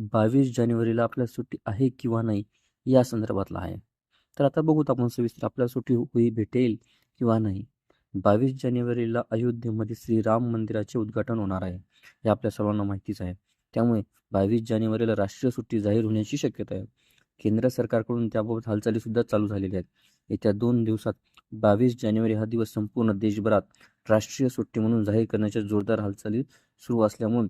बावीस जानेवारीला आपल्याला सुट्टी आहे किंवा नाही या संदर्भातला आहे. तर आता बघूत आपण सविस्तर आपल्याला सुट्टी होई भेटेल किंवा नाही. बावीस जानेवारीला अयोध्येमध्ये श्रीराम मंदिराचे उद्घाटन होणार आहे हे आपल्या सर्वांना माहितीच आहे. त्यामुळे बावीस जानेवारीला राष्ट्रीय सुट्टी जाहीर होण्याची शक्यता आहे. केंद्र सरकारकडून त्याबाबत हालचालीसुद्धा चालू झालेल्या आहेत. येत्या दोन दिवसात बावीस जानेवारी हा दिवस संपूर्ण देशभरात राष्ट्रीय सुट्टी म्हणून जाहीर करण्याच्या जोरदार हालचाली सुरू असल्यामुळे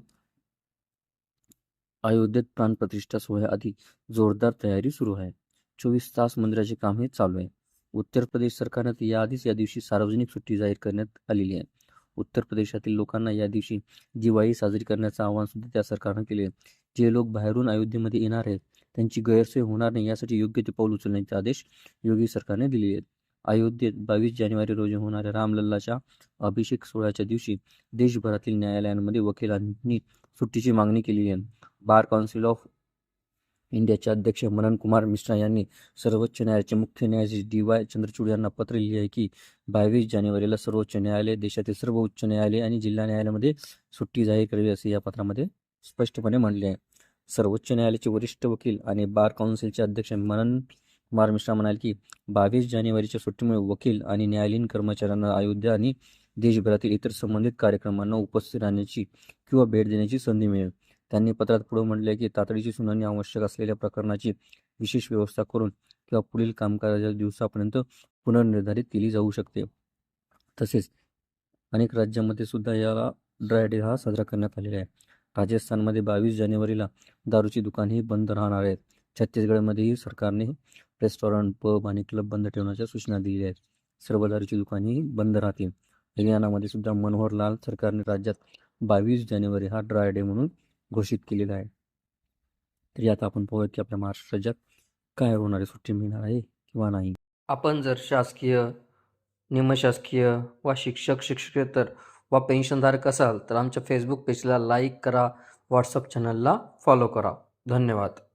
अयोध्येत प्राणप्रतिष्ठा सोहळ्याआधी जोरदार तयारी सुरू आहे. चोवीस तास मंदिराचे काम हे चालू आहे. उत्तर प्रदेश सरकारने याआधीच या दिवशी सार्वजनिक सुट्टी जाहीर करण्यात आलेली आहे. उत्तर प्रदेशातील लोकांना या दिवशी दिवाळी साजरी करण्याचं आवाहन सुद्धा त्या सरकारनं केले आहे. जे लोक बाहेरून अयोध्येमध्ये येणार आहेत त्यांची गैरसोय होणार नाही यासाठी योग्य ते पाऊल उचलण्याचे आदेश योगी सरकारने दिले आहेत. अयोध्येत बावीस जानेवारी रोजी होणाऱ्या रामलल्लाच्या अभिषेक सोहळ्याच्या दिवशी देशभरातील न्यायालयांमध्ये वकिलांनी सुट्टीची मागणी केली आहे. बार काउन्सिल ऑफ इंडियाचे अध्यक्ष मनन कुमार मिश्रा यांनी सर्वोच्च न्यायालयाचे मुख्य न्यायाधीश डी वाय चंद्रचूड यांना पत्र लिहिले आहे की बावीस जानेवारीला सर्वोच्च न्यायालय देशातील सर्व उच्च न्यायालय आणि जिल्हा न्यायालयामध्ये सुट्टी जाहीर करावी असे या पत्रामध्ये स्पष्टपणे म्हणले आहे. सर्वोच्च न्यायालयाचे वरिष्ठ वकील आणि बार काउन्सिलचे अध्यक्ष मनन कुमार मिश्रा म्हणाले की बावीस जानेवारीच्या सुट्टीमुळे वकील आणि न्यायालयीन कर्मचाऱ्यांना अयोध्या आणि देशभरातील इतर संबंधित कार्यक्रमांना उपस्थित राहण्याची किंवा भेट देण्याची संधी मिळेल. त्यांनी पत्रात पुढे म्हटले की तातडीची सुनावणी आवश्यक असलेल्या प्रकरणाची विशेष व्यवस्था करून किंवा पुढील कामकाजाच्या दिवसापर्यंत पुनर्निर्धारित केली जाऊ शकते. तसेच अनेक राज्यांमध्ये सुद्धा याला ड्राय डे हा साजरा करण्यात आलेला आहे. राजस्थानमध्ये बावीस जानेवारीला दारूची दुकानेही बंद राहणार आहेत छत्तीसगडमध्येही सरकारने रेस्टॉरंट पब आणि क्लब बंद ठेवण्याच्या सूचना दिल्या आहेत. सर्व दारूची दुकानेही बंद राहतील. हरियाणामध्ये सुद्धा मनोहर लाल सरकारने राज्यात बावीस जानेवारी हा ड्राय डे म्हणून घोषित केलेला आहे. तरी आता आपण पाहूया की आपल्या महाराष्ट्र राज्यात काय होणारी सुट्टी मिळणार आहे किंवा नाही. आपण जर शासकीय निमशासकीय वा शिक्षक शिक्षकेतर वा पेन्शनधारक असाल तर आमच्या फेसबुक पेजला लाईक करा व्हॉट्सअप चॅनलला फॉलो करा. धन्यवाद.